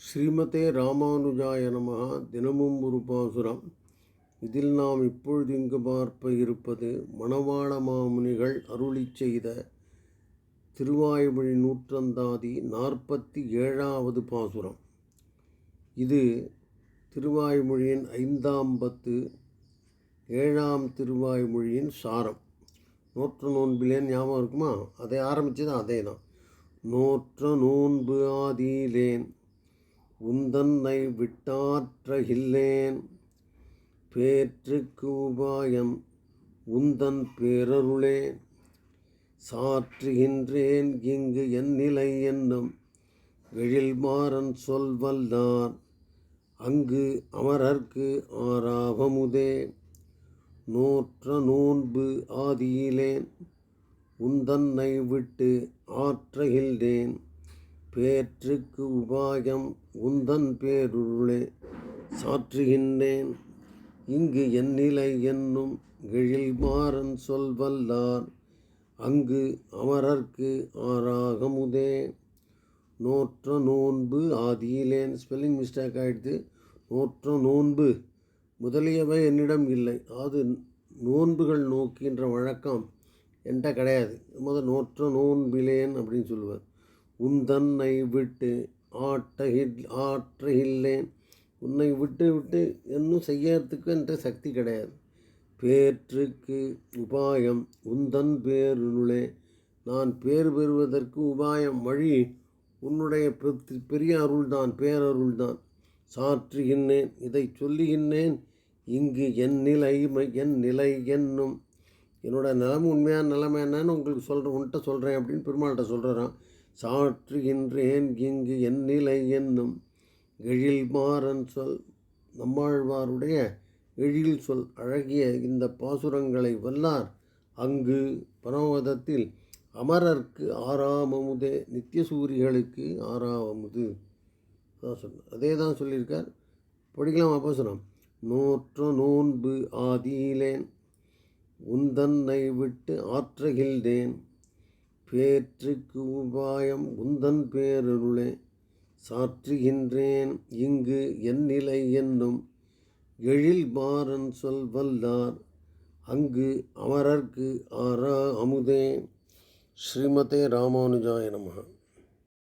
ஸ்ரீமதே ராமானுஜாய நமகா தினமும் ஒரு பாசுரம். இதில் நாம் இப்பொழுது இங்கு பார்ப்ப இருப்பது மணவாள மாமுனிகள் அருளிச் செய்த திருவாய்மொழி நூற்றந்தாதி நாற்பத்தி ஏழாவது பாசுரம். இது திருவாய்மொழியின் ஐந்தாம் பத்து ஏழாம் திருவாய்மொழியின் சாரம். நூற்று நோன்பிலேன் ஞாபகம் இருக்குமா? அதை ஆரம்பித்தது அதே தான் நூற்ற நோன்பு ஆதியிலேன் உந்தன்னை விட்டாற்றகில்லேன் பேற்றுக்கு உபாயம் உந்தன் பேரருளே. சாற்றுகின்றேன் இங்கு என் நிலை என்னும் எழில்மாறன் சொல்வல்லார் அங்கு அமரர்க்கு ஆறாவமுதே நோற்ற நோன்பு ஆதியிலேன் உந்தன்னை விட்டு ஆற்றகின்றேன் பேற்றுக்கு உபாயம் உந்தன் பேருளே சாற்றுகின்றேன். இங்கு என் நிலை என்னும் எழில்மாறன் சொல்வல்லார் அங்கு அமரர்க்கு ஆறாகமுதே. நோற்ற நோன்பு ஆதியிலேன் ஸ்பெல்லிங் மிஸ்டேக் ஆகிடுது நோற்ற நோன்பு முதலியவை என்னிடம் இல்லை. அது நோன்புகள் நோக்கின்ற வழக்கம் என்கிட்ட கிடையாது. முதல் நோற்ற நோன்பிலேன் அப்படின்னு சொல்லுவார். உந்தன்னை விட்டு ஆட்டகில் ஆற்றுகில்லேன் உன்னை விட்டு விட்டு இன்னும் செய்யறதுக்கு என்கிட்ட சக்தி கிடையாது. பேற்றுக்கு உபாயம் உந்தன் பேருளே நான் பேர் பெறுவதற்கு உபாயம் வழி உன்னுடைய பெ- பெரிய அருள்தான் பேரருள்தான். சாற்றுகின்றேன் இதை சொல்லுகின்றேன். இங்கு என் நிலை என் நிலை என்னும். என்னோட நிலைமை உண்மையான நிலைமை என்னன்னு உங்களுக்கு சொல்கிறேன் உன்கிட்ட சொல்கிறேன் அப்படின்னு பெருமாள்கிட்ட சொல்கிறான் சாற்றுகின்றேன் இங்கு என் நிலை என்னும் எழில் மாறன் சொல். நம்மாழ்வாருடைய எழில் சொல் அழகிய இந்த பாசுரங்களை வல்லார். அங்கு பரமபதத்தில் அமரர்க்கு ஆறாமமுதே நித்தியசூரிகளுக்கு ஆறாமமுது. அதான் சொன்ன அதே தான் சொல்லியிருக்கார். படிக்கலாம் பாசுரம் நோற்ற நோன்பு ஆதியிலேன் உந்தன்னை விட்டு ஆற்றகில்தேன் பேற்றுக்கு உபாயம் உந்தன் பேரருளே சாற்றுகின்றேன் இங்கு என் நிலை என்னும் எழில் பாரன் சொல் வல்லார் அங்கு அமரர்க்கு ஆரா அமுதே. ஸ்ரீமதே ராமானுஜாய நமः